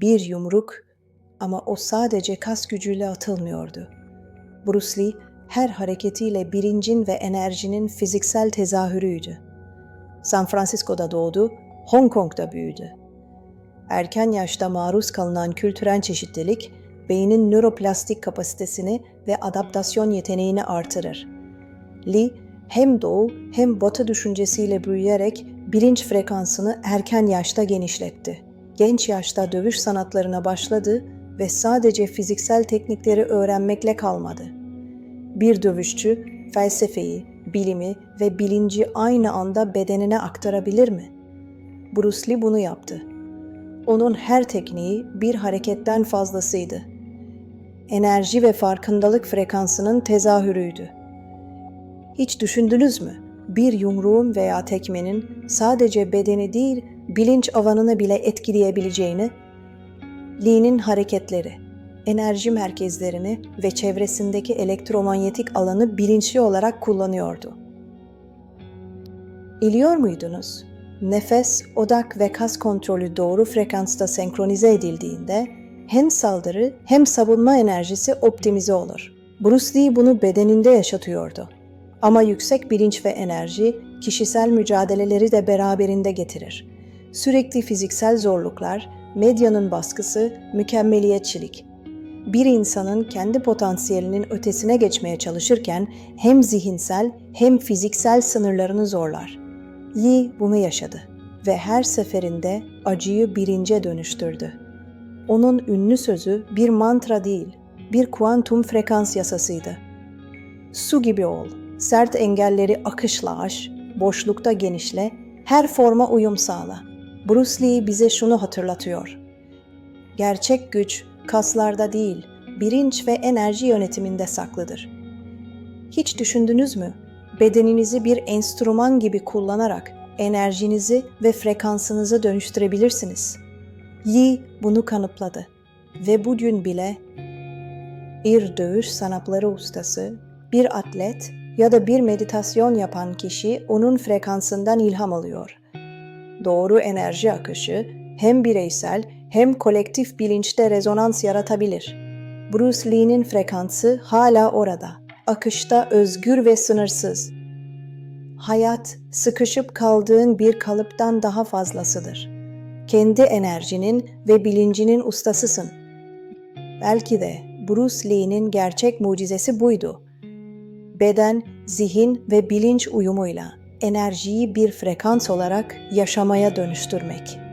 Bir yumruk ama o sadece kas gücüyle atılmıyordu. Bruce Lee her hareketiyle bilincin ve enerjinin fiziksel tezahürüydü. San Francisco'da doğdu, Hong Kong'da büyüdü. Erken yaşta maruz kalınan kültürel çeşitlilik, beynin nöroplastik kapasitesini ve adaptasyon yeteneğini artırır. Lee, hem doğu hem batı düşüncesiyle büyüyerek bilinç frekansını erken yaşta genişletti. Genç yaşta dövüş sanatlarına başladı ve sadece fiziksel teknikleri öğrenmekle kalmadı. Bir dövüşçü felsefeyi, bilimi ve bilinci aynı anda bedenine aktarabilir mi? Bruce Lee bunu yaptı. Onun her tekniği bir hareketten fazlasıydı. Enerji ve farkındalık frekansının tezahürüydü. Hiç düşündünüz mü? Bir yumruğun veya tekmenin sadece bedeni değil, bilinç alanını bile etkileyebileceğini? Lee'nin hareketleri, enerji merkezlerini ve çevresindeki elektromanyetik alanı bilinçli olarak kullanıyordu. İliyor muydunuz? Nefes, odak ve kas kontrolü doğru frekansta senkronize edildiğinde hem saldırı hem savunma enerjisi optimize olur. Bruce Lee bunu bedeninde yaşatıyordu. Ama yüksek bilinç ve enerji kişisel mücadeleleri de beraberinde getirir. Sürekli fiziksel zorluklar, medyanın baskısı, mükemmeliyetçilik. Bir insanın kendi potansiyelinin ötesine geçmeye çalışırken hem zihinsel hem fiziksel sınırlarını zorlar. Lee bunu yaşadı ve her seferinde acıyı bilince dönüştürdü. Onun ünlü sözü bir mantra değil, bir kuantum frekans yasasıydı. Su gibi ol, sert engelleri akışla aş, boşlukta genişle, her forma uyum sağla. Bruce Lee bize şunu hatırlatıyor. Gerçek güç kaslarda değil, bilinç ve enerji yönetiminde saklıdır. Hiç düşündünüz mü? Bedeninizi bir enstrüman gibi kullanarak enerjinizi ve frekansınızı dönüştürebilirsiniz. Lee bunu kanıtladı ve bugün bile bir dövüş sanatları ustası, bir atlet ya da bir meditasyon yapan kişi onun frekansından ilham alıyor. Doğru enerji akışı hem bireysel hem kolektif bilinçte rezonans yaratabilir. Bruce Lee'nin frekansı hala orada. Akışta özgür ve sınırsız. Hayat sıkışıp kaldığın bir kalıptan daha fazlasıdır. Kendi enerjinin ve bilincinin ustasısın. Belki de Bruce Lee'nin gerçek mucizesi buydu. Beden, zihin ve bilinç uyumuyla enerjiyi bir frekans olarak yaşamaya dönüştürmek.